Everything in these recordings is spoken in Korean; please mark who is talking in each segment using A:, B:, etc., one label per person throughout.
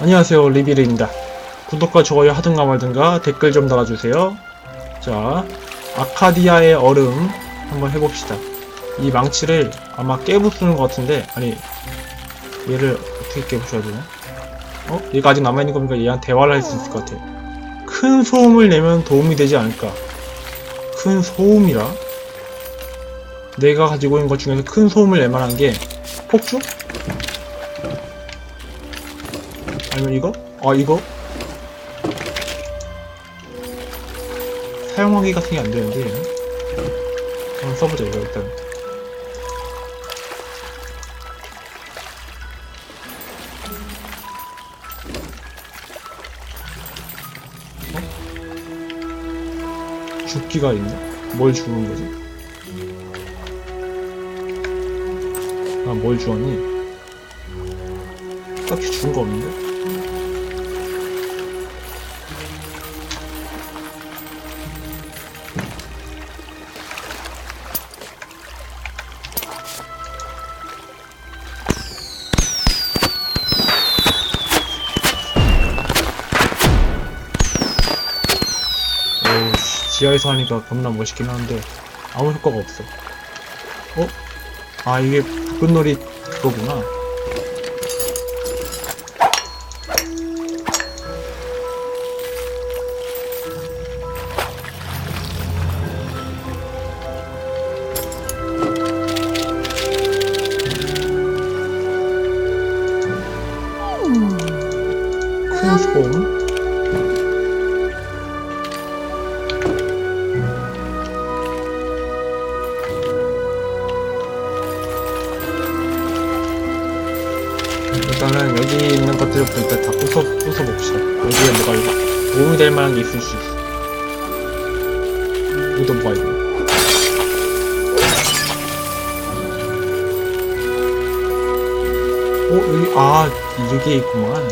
A: 안녕하세요 리비르입니다. 구독과 좋아요 하든가 말든가 댓글 좀 달아주세요. 자 아카디아의 얼음 한번 해봅시다. 이 망치를 아마 깨부수는 것 같은데 아니 얘를 어떻게 깨부셔야 되나? 어? 얘가 아직 남아있는 거니까 얘랑 대화를 할 수 있을 것 같아. 큰 소음을 내면 도움이 되지 않을까? 큰 소음이라? 내가 가지고 있는 것 중에서 큰 소음을 낼 만한 게 폭주? 아니면 이거? 아 이거? 사용하기 같은 게 안 되는데 얘는? 한번 써보자 이거 일단 어? 죽기가 있네? 뭘 주는 거지? 아 뭘 주었니? 딱히 주는 거 없는데? 지하에서 하니까 겁나 멋있긴 한데 아무 효과가 없어. 어? 아 이게 불꽃놀이 그거구나. 일단은 여기 있는 것들부터 일단 다 부숴, 부숴봅시다. 여기에 뭐가 있- 도움이 될 만한 게 있을 수 있어. 여기도 뭐가 있네. 어, 여기, 아, 이게 있구만.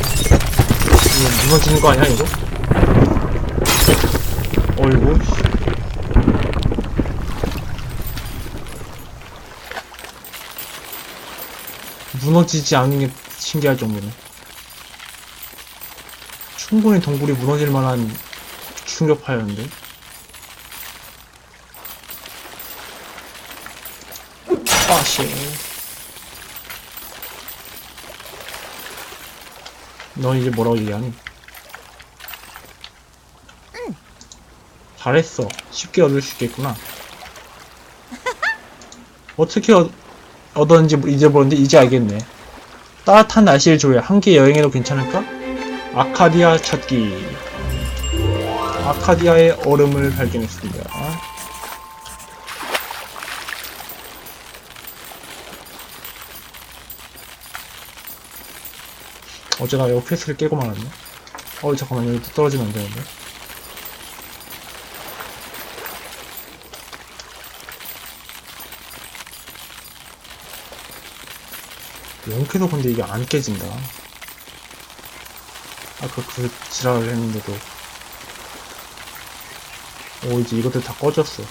A: 이거 무너지는 거 아니야, 이거? 어이구, 무너지지 않는 게 신기할 정도네. 충분히 동굴이 무너질 만한 충격파였는데. 아 씨. 넌 이제 뭐라고 얘기하니? 잘했어. 쉽게 얻을 수 있겠구나. 어떻게 얻, 얻었는지 잊어버렸는데 이제 알겠네. 따뜻한 날씨를 좋아해 함께 여행해도 괜찮을까? 아카디아 찾기. 아카디아의 얼음을 발견했습니다. 어제 나 이거 퀘스트를 깨고 말았네. 어 잠깐만 여기 떨어지면 안 되는데. 영캐도 근데 이게 안 깨진다. 아까 그 지랄을 했는데도. 오, 이제 이것들 다 꺼졌어.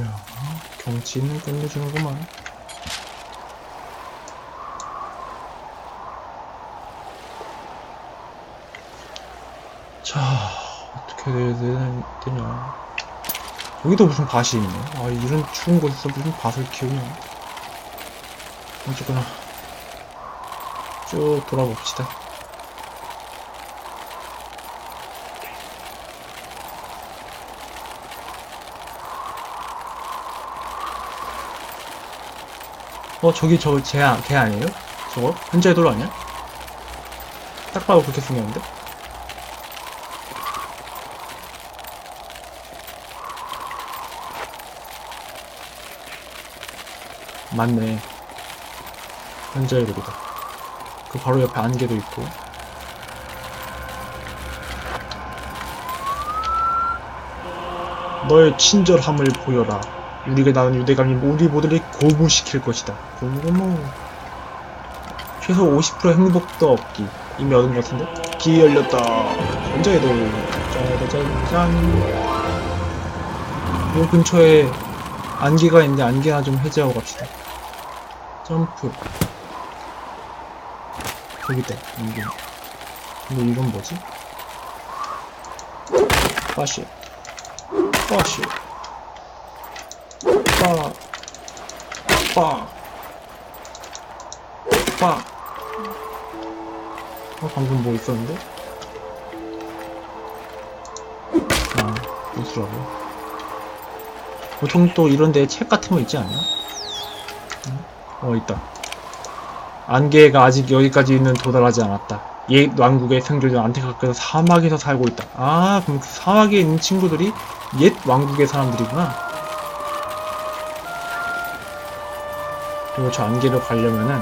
A: 야, 경치는 끝내주는구만. 자, 어떻게 해야 되냐. 여기도 무슨 밭이 있네. 아, 이런 추운 곳에서 무슨 밭을 키우냐. 어쨌거나, 쭉 돌아봅시다. 어, 저기 저, 쟤, 아- 걔 아니에요? 저거? 현자의 돌 아니야? 딱 봐도 그렇게 생겼는데? 맞네. 현자의 돌이다. 그 바로 옆에 안개도 있고. 너의 친절함을 보여라. 우리가 나눈 유대감이 우리 모두를 고무시킬 것이다. 고무. 최소 50% 행복도 얻기. 이미 얻은 것 같은데? 길이 열렸다. 현자의 돌. 짜자잔. 요 근처에 안개가 있는데 안개 나 좀 해제하고 갑시다. 점프. 여기 있다, 안개. 근데 이건 뭐지? 빠시. 빠시. 빠. 빠. 빠. 어, 방금 뭐 있었는데? 아, 무수라고. 보통 또 이런 데 책 같은 거 있지 않나? 응? 어, 있다. 안개가 아직 여기까지는 도달하지 않았다. 옛 왕국의 생존자 안테카크는 사막에서 살고 있다. 아, 그럼 그 사막에 있는 친구들이 옛 왕국의 사람들이구나. 그리고 저 안개로 가려면은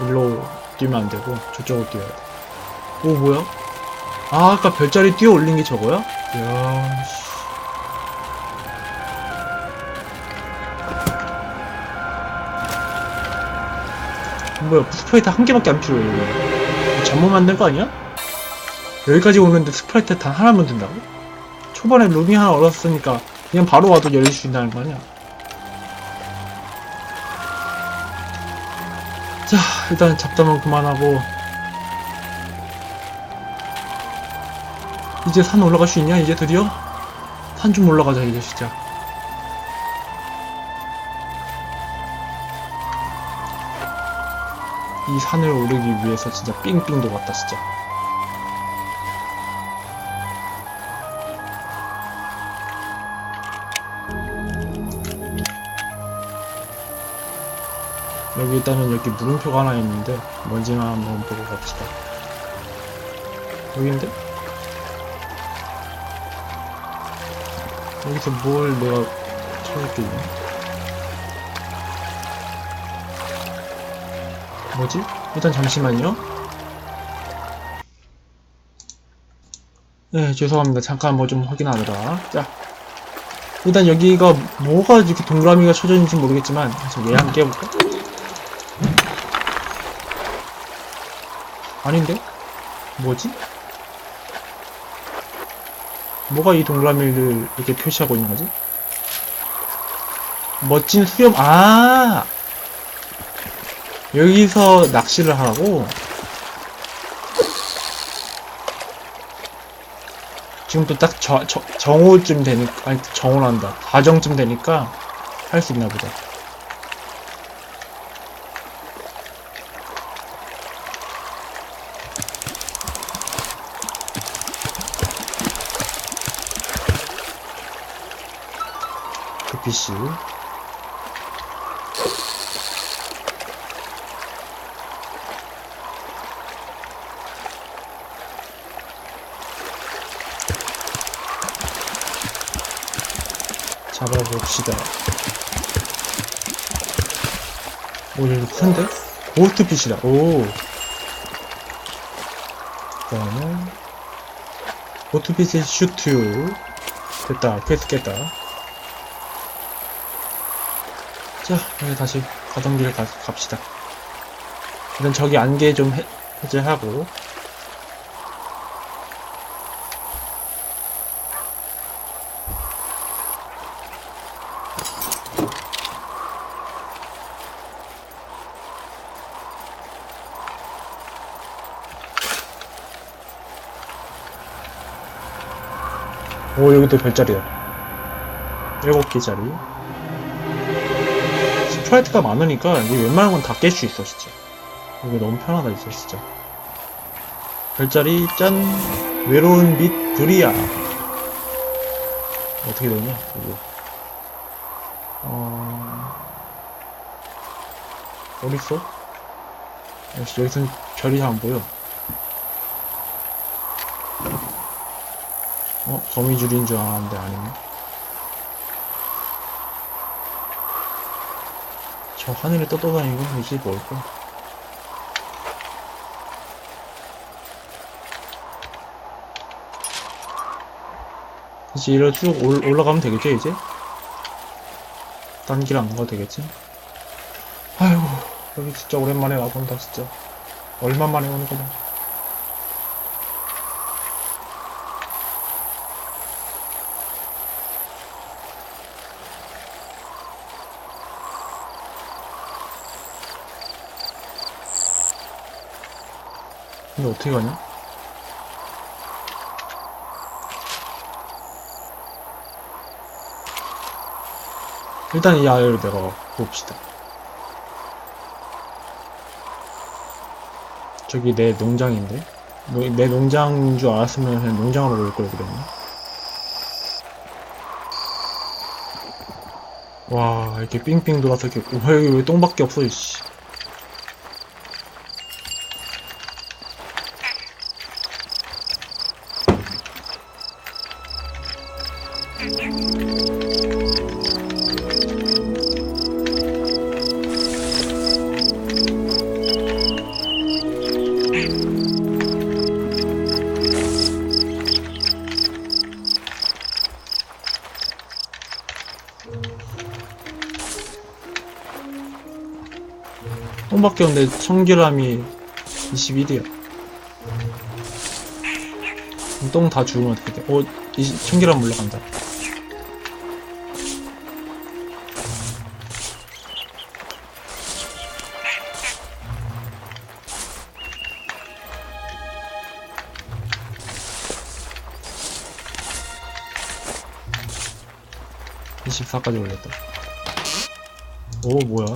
A: 일로 뛰면 안 되고 저쪽으로 뛰어야 돼. 오 뭐야? 아 아까 별자리 뛰어 올린 게 저거야? 이야 뭐야 스프라이트 한 개밖에 안 필요해 이거 잘못 만든 거 아니야? 여기까지 오는데 스프라이트 단 하나만 든다고? 초반에 루비 하나 얻었으니까 그냥 바로 와도 열릴 수 있다는 거 아니야? 자 일단 잡담은 그만하고 이제 산 올라갈 수 있냐 이제 드디어? 산 좀 올라가자 이제 진짜 이 산을 오르기 위해서 진짜 삥삥 돌았다 진짜 여기 일단은 여기 물음표가 하나 있는데 뭔지만 한번 보고 갑시다 여기인데? 여기서 뭘 내가 찾을 게 있나? 뭐지? 일단 잠시만요. 네, 죄송합니다. 잠깐 뭐 좀 확인하느라. 자. 일단 여기가 뭐가 이렇게 동그라미가 쳐져 있는지 모르겠지만, 얘 한번 깨볼까? 아닌데? 뭐지? 뭐가 이 동그라미를 이렇게 표시하고 있는 거지? 멋진 수염, 아! 여기서 낚시를 하라고? 지금 또딱 정오쯤 되니까, 아니, 정오란다. 과정쯤 되니까 할 수 있나 보다. 그 PC. 잡아봅시다. 오, 이거 큰데? 고스트 핏이다. 오. 그 다음에, 고스트 핏의 슈트. 됐다. 퀘스트 깼다. 자, 이제 다시 가던 길 가, 갑시다. 일단 저기 안개 좀 해, 해제하고. 오, 여기 또 별자리야. 일곱 개짜리. 스프라이트가 많으니까 이게 웬만한 건 다 깰 수 있어, 진짜. 이거 너무 편하다, 이제, 진짜. 별자리, 짠! 외로운 빛, 불이야. 어떻게 되냐, 이거. 어... 어딨어? 역시 여기선 별이 잘 안 보여. 어? 거미줄인 줄 알았는데 아니네. 저 하늘에 떠돌아다니는 건 이게 뭘까? 이제 이로 쭉 올, 올라가면 되겠죠, 이제? 딴 길 안 가도 되겠지? 아이고, 여기 진짜 오랜만에 와본다, 진짜. 얼마 만에 오는 거냐. 이거 어떻게 가냐? 일단 이 아이를 내가 봅시다. 저기 내 농장인데? 노- 내 농장인 줄 알았으면 그냥 농장으로 올걸 그랬네. 와, 이렇게 삥삥 돌아서 이렇게, 와, 여기 왜 똥밖에 없어, 이씨. 똥밖에 없는데 청결함이 21이야. 똥다 주우면 어떻게 돼? 어, 이 청결함 올라간다. (24까지) 올렸다 오 뭐야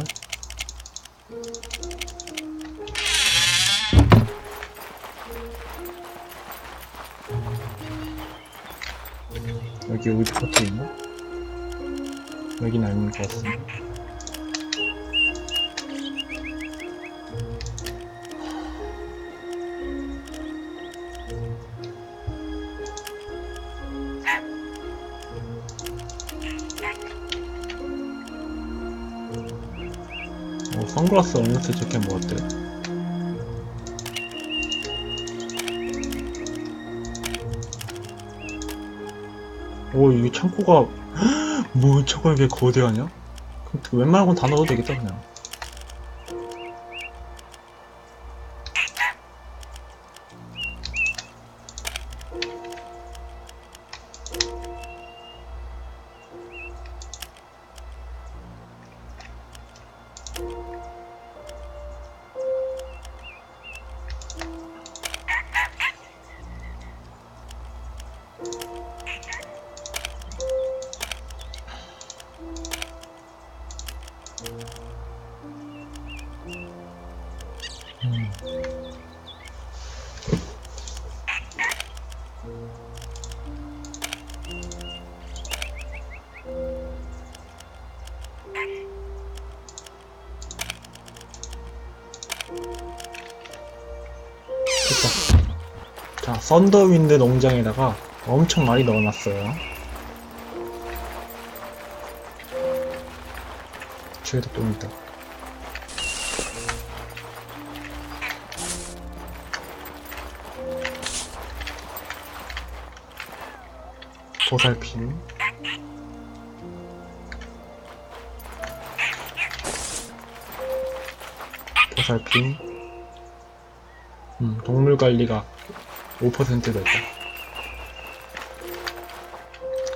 A: 여기 우드 포트 있나? 여긴 아닌 것 같습니다. 선글라스 얼마트 저렇게 뭐 어때? 오 이게 창고가 뭐 저거 이게 거대하냐? 웬만한 건 다 넣어도 되겠다 그냥 자, 썬더윈드 농장에다가 엄청 많이 넣어놨어요. 저기다 또 있다. 보살핌 보살핌 음, 동물관리가 5% 됐다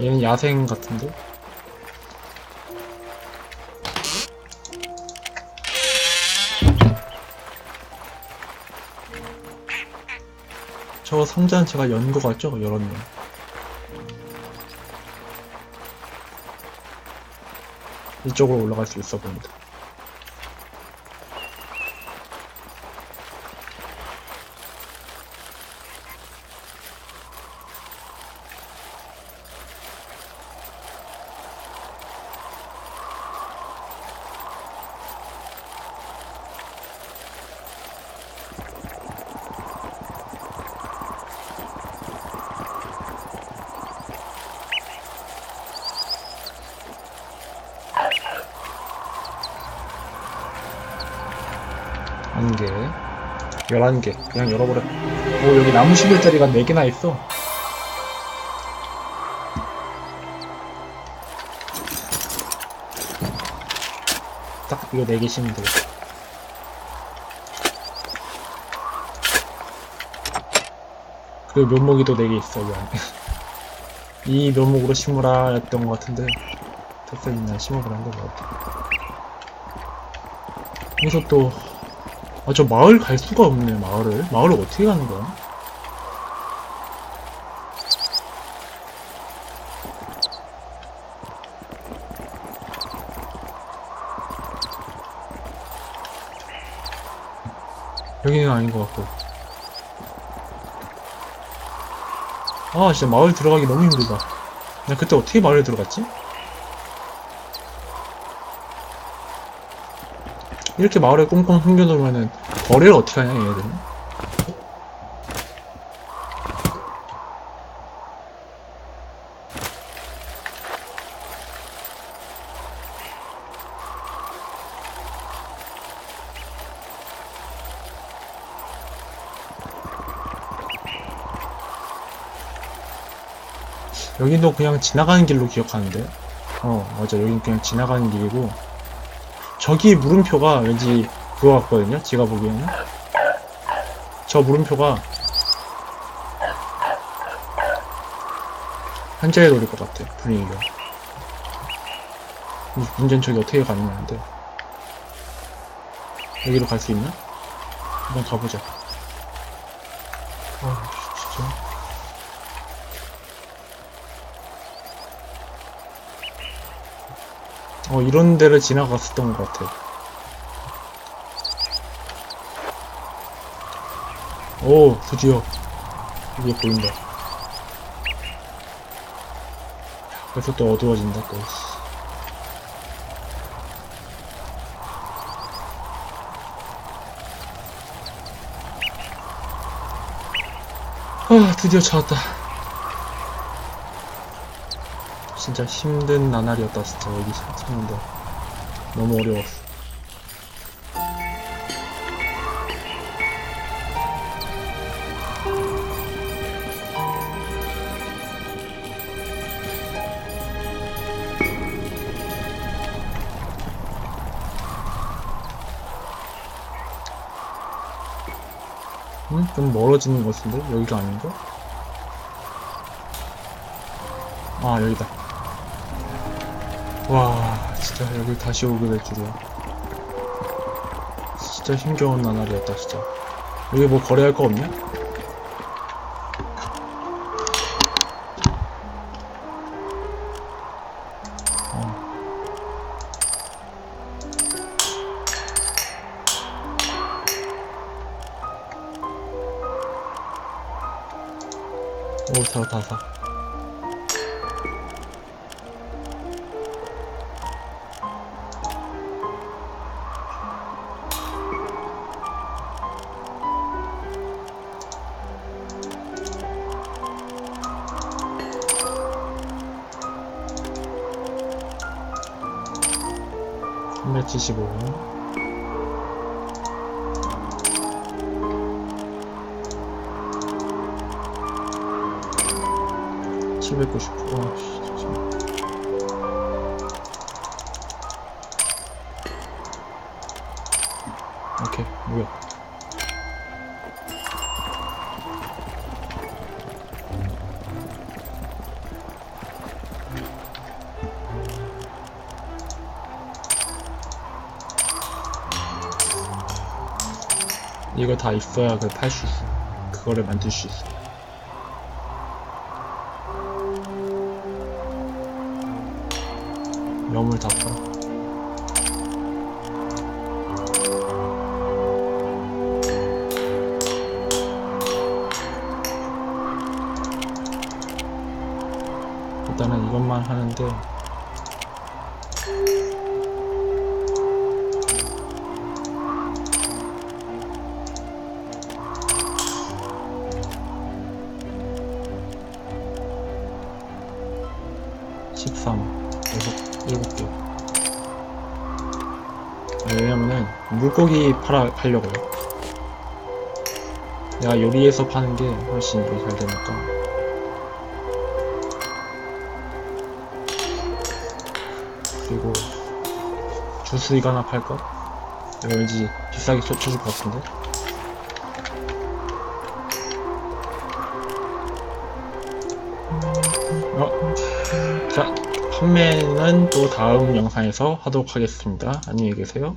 A: 얘는 야생 같은데? 저 상자는 제가 연 거 같죠? 열었네 이쪽으로 올라갈 수 있어 보입니다. 한 개, 열한 개, 그냥 열어버려. 오, 여기 나무 11짜리가 4개나 있어. 딱 이거 4개 심으면 되겠다. 묘목이 또 4개 있어, 이 안에. 이 묘목으로 심으라 했던 것 같은데, 됐어, 그냥 심어보라 한것 같아. 여기서 또, 아, 저 마을 갈 수가 없네, 마을을. 마을을 어떻게 가는 거야? 여기는 아닌 것 같고. 아, 진짜 마을 들어가기 너무 힘들다. 나 그때 어떻게 마을에 들어갔지? 이렇게 마을에 꽁꽁 숨겨놓으면은 거래를 어떻게 하냐 얘네들은? 여기도 그냥 지나가는 길로 기억하는데? 어 맞아. 여긴 그냥 지나가는 길이고 저기 물음표가 왠지 그거 같거든요 제가 보기에는. 저 물음표가 한자에 노릴 것 같아 분위기가. 이 문제는 저기 어떻게 가는 건데. 여기로 갈 수 있나? 한번 가보자. 아 진짜 어, 이런 데를 지나갔었던 것 같아. 오, 드디어. 이게 보인다. 그래서 또 어두워진다, 또. 씨. 아, 드디어 찾았다. 진짜 힘든 나날이었다 진짜 여기 찾는데 너무 어려웠어 음? 좀 멀어지는 것 같은데? 여기가 아닌가? 아 여기다 와 진짜 여기 다시 오게 될 줄이야 진짜 힘겨운 나날이었다 진짜 여기 뭐 거래할 거 없냐? 어. 오, 다, 다, 다. 삼백칠십오. 칠백구십구. 아, 이거 다 있어야 그팔수 있어. 그거를 만들 수 있어. 염을 다 팔아. 일단은 이것만 하는데 십삼 여섯 일곱 개. 왜냐면은 물고기 팔아 팔려고요. 내가 요리해서 파는 게 훨씬 일이 잘 되니까. 그리고 주스 이거 하나 팔까? 왠지 비싸게 쳐- 쳐줄 것 같은데 판매는 또 다음 영상에서 하도록 하겠습니다. 안녕히 계세요.